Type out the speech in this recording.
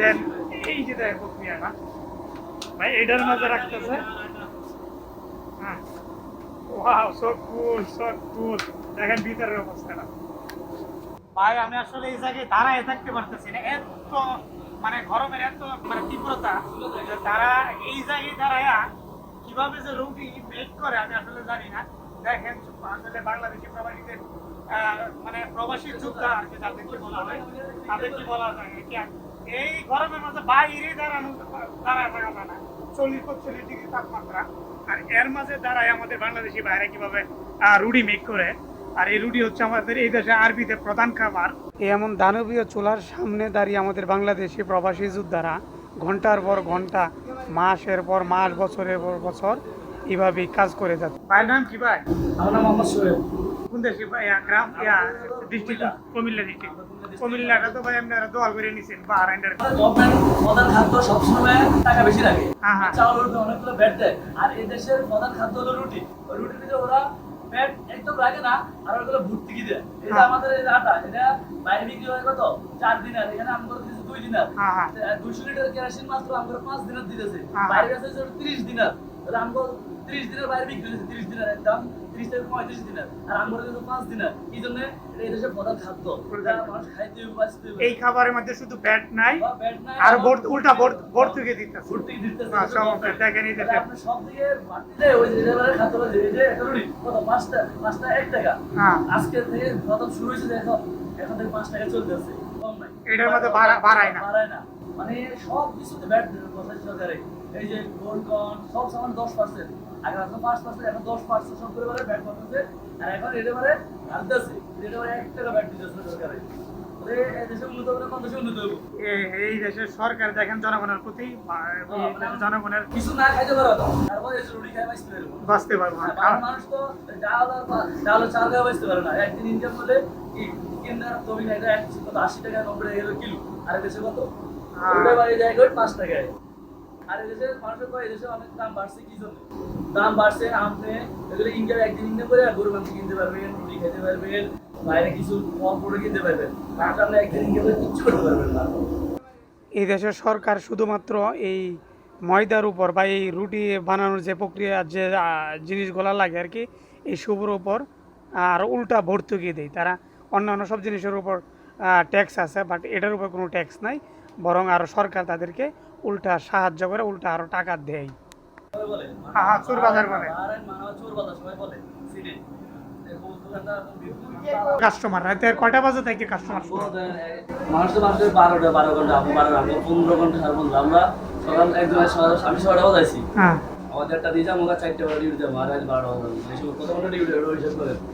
দেন, এই যে প্রক্রিয়া না ভাই, এটার মাঝে রাখতেছে। হ্যাঁ। দেখেন ভিতরের অবস্থাটা। ভাই, আমি আসলে এই জায়গায় দাঁড়ায় থাকতে পারতেছি না। এত মানে গরমের এত মানে তীব্রতা তারা এই জায়গায় দাঁড়ায়া কীভাবে যে রুটি মেক করে, আমি আসলে জানি না। দেখেন, আসলে বাংলাদেশি প্রবাসীদের মানে প্রবাসী যোদ্ধা আর কি তাদেরকে বলা হয় তাদেরকে বলা যায় কি এই গরমের মধ্যে বাইরে দাঁড়ানো দাঁড়ায় থাকা যায় না। চল্লিশ পঁচল্লিশ ডিগ্রি তাপমাত্রা। আর এর মাঝে দাঁড়ায় আমাদের বাংলাদেশি বাইরে কীভাবে রুটি মেক করে। আর এই রুটি হচ্ছে আমাদের এই দেশে আরবিতে প্রধান খাবার। এমন দানবীয় চুলার সামনে দাঁড়িয়ে আমাদের বাংলাদেশি প্রবাসী যোদ্ধারা ঘণ্টার পর ঘণ্টা মাসের পর মাস বছরের পর বছর এভাবেই কাজ করে যাচ্ছে। ভাইয়ের নাম কি ভাই? আমার নাম মোহাম্মদ সোহেল। কোন দেশে গ্রাম ডিস্ট্রিক্ট কুমিল্লা ডিস্ট্রিক্ট কুমিল্লাটা তো ভাই আপনারা দোয়া করে নিছেন বাহারাইন্ডার গভর্নমেন্ট প্রধান খাদ্য সবসময় টাকা বেশি লাগে। হ্যাঁ, হ্যাঁ। চাউল রুটি অনেকগুলো ব্যাট দেয়। আর এই দেশের প্রধান খাদ্য হলো রুটি। রুটির ভিতরে ওরা ব্যাট একদম লাগে না আর ওগুলো ভর্তি দেয়। এটা হ্যাঁ। আমাদের এই আটা এটা বাইরে বিক্রি হয় কত? চার দিনের এখানে আমরা দিচ্ছি দুই হ্যাঁ, হ্যাঁ। দুইশো লিটার কেরাসিন মাত্র আমরা পাঁচ দিনের দিতেছে। বাইরে কাছে ত্রিশ দিনের তাহলে আমরা ত্রিশ দিনের বাইরে বিক্রি ত্রিশ দিনের একদম ত্রিশ থেকে পঁয়ত্রিশ দিনের আর আমরা কিন্তু পাঁচ দিনের এই জন্য এটা এই দেশের প্রধান খাদ্য মানুষ খাইতে এই খাবারের মধ্যে শুধু ব্যাট নাই আর ভোট উল্টা ভোট ভোট থেকে দেখেন এই তাহলে দেশে। আপনি সব দিকে ওই যে খাদ্য যে, এই যে একটা কত? পাঁচটা, পাঁচটা এক টাকা। হ্যাঁ। আজকে থেকে প্রথম শুরু হয়েছে যে এখন, থেকে পাঁচ টাকা চলতেছে। কম নাই। এটার মধ্যে বাড়ায় না। বাড়ায় না। মানে সব কিছুতে ব্যাট সরকারে। এই যে গোল্ড কন, সব সামান 10%, আগে আসলে 5%, এখন 10% সব করে ব্যাট। আর এখন এটা বারে ঢালতেছে। এটা বারে এক টাকা ব্যাট দিতেছে সরকারে। এই দেশে দেশে দেশের সরকার দেখেন জনগণের প্রতি এই দেশের জনগণের কিছু না খাইতে পারো বাঁচতে পারব। না মানুষ তো ডাল ডাল চাল বাঁচতে পারে না। একদিন ইনকাম করলে কি কত আশি টাকা নব্বই টাকা গেলো কিলো। আর এদেশে কত? হ্যাঁ। ওটা বাড়ি যায় পাঁচ টাকায়। আর এদেশে মানুষের অনেক দাম বাড়ছে কি জন্য? দাম বাড়ছে আপনি এগুলো ইনকাম একদিন ইনকাম করে আর গরু মাংস কিনতে পারবেন রুটি খেতে পারবেন বাইরে কিছু ফল ফুল কিনতে পারবেন আর আপনি একদিন ইনকাম করে কিচ্ছু করতে পারবেন না। এই দেশের সরকার শুধুমাত্র এই ময়দার উপর বা এই রুটি বানানোর যে প্রক্রিয়া, যে জিনিসগুলা লাগে আর কি, এই শুভর উপর, আর উল্টা ভর্তুকি দেয়। তারা অন্যান্য সব জিনিসের উপর ট্যাক্স আছে বাট এটার উপর কোনো ট্যাক্স নাই, বরং আরও সরকার তাদেরকে উল্টা সাহায্য করে, উল্টা আরও টাকা দেয়। হ্যাঁ, হ্যাঁ, চোর বাজার বলে। কাস্টমার রাতে কয়টা বাজে থেকে কাস্টমার মানুষ তো মানুষের বারোটা বারো ঘণ্টা বারো ঘণ্টা পনেরো ঘণ্টা সাড়ে পনেরো। আমরা সকাল একদম আমি বাজাইছি। হ্যাঁ। আমাদের একটা দিয়ে যাব চারটে বারো ডিউটি যাব আর বারোটা বাজাবো কত ঘণ্টা ডিউটি হিসাব করে